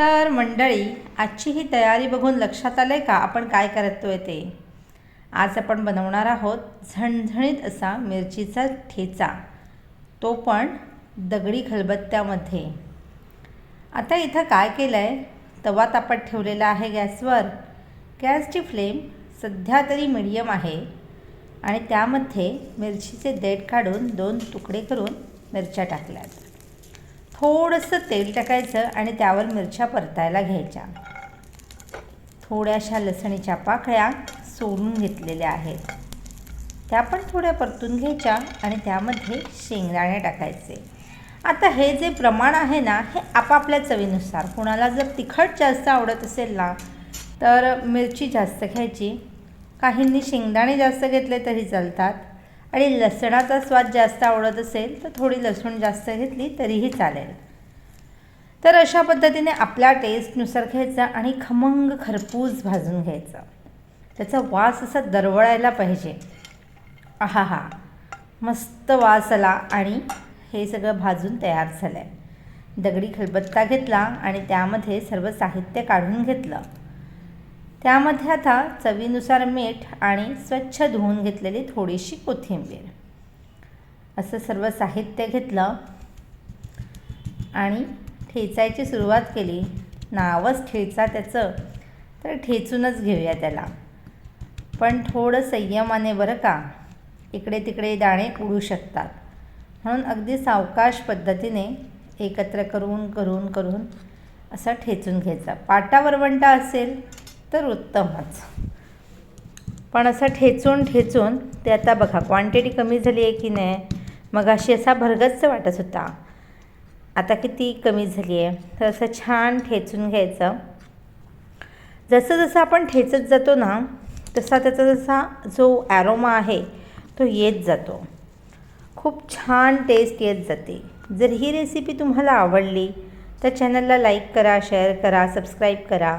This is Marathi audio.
तर मंडळी आजची ही तयारी बघून लक्षात आलं आहे का? आपण काय करतोय ते? आज आपण बनवणार आहोत झणझणीत असा मिरचीचा ठेचा. तो पण दगडी खलबत्त्यामध्ये. आता इथं काय केलं आहे तवा तापत ठेवलेला आहे गॅसवर. गॅसची फ्लेम सध्या तरी मिडियम आहे आणि त्यामध्ये मिरचीचे देठ काढून दोन तुकडे करून मिरच्या टाकल्यात. थोडंसं तेल टाकायचं आणि त्यावर मिरच्या परतायला घ्यायच्या. थोड्याशा लसणीच्या पाकळ्या सोलून घेतलेल्या आहेत. त्या पण थोड्या परतून घ्यायच्या आणि त्यामध्ये शेंगदाणे टाकायचे. आता हे जे प्रमाण आहे ना हे आपापल्या चवीनुसार. कोणाला जर तिखट जास्त आवडत असेल ना तर मिरची जास्त घ्यायची. काहींनी शेंगदाणे जास्त घेतले तरी चालतात. आणि लसणाचा स्वाद जास्त आवडत असेल तर थोडी लसूण जास्त घेतली तरीही चालेल. तर अशा पद्धतीने आपल्या टेस्टनुसार घ्यायचा आणि खमंग खरपूस भाजून घ्यायचा. त्याचा वास असा दरवळायला पाहिजे. आहा हा मस्त वास आला आणि हे सगळं भाजून तयार झालं आहे दगडी खलबत्ता घेतला आणि त्यामध्ये सर्व साहित्य काढून घेतलं. त्यामध्ये आता चवीनुसार मीठ आणि स्वच्छ धुवून घेतलेली थोडीशी कोथिंबीर. असं सर्व साहित्य घेतलं आणि ठेचायची सुरुवात केली. नावच ठेचा त्याचं तर ठेचूनच घेऊया त्याला. पण थोडं संयमाने बरं का? इकडे तिकडे दाणे उडू शकतात. म्हणून अगदी सावकाश पद्धतीने एकत्र करून करून करून असं ठेचून घ्यायचा. पाटा वरवंटा असेल तर उत्तमच. पण असं ठेचून ठेचून ते आता बघा क्वांटिटी कमी झाली आहे की नाही मग अशी असा भरगच्च वाटत होता. आता किती कमी झाली आहे तर असं छान ठेचून घ्यायचं. जसं जसं आपण ठेचत जातो ना तसा त्याचा जसा जो ॲरोमा आहे तो येत जातो. खूप छान टेस्ट येत जाते. जर ही रेसिपी तुम्हाला आवडली तर चॅनलला लाईक करा शेअर करा सबस्क्राईब करा.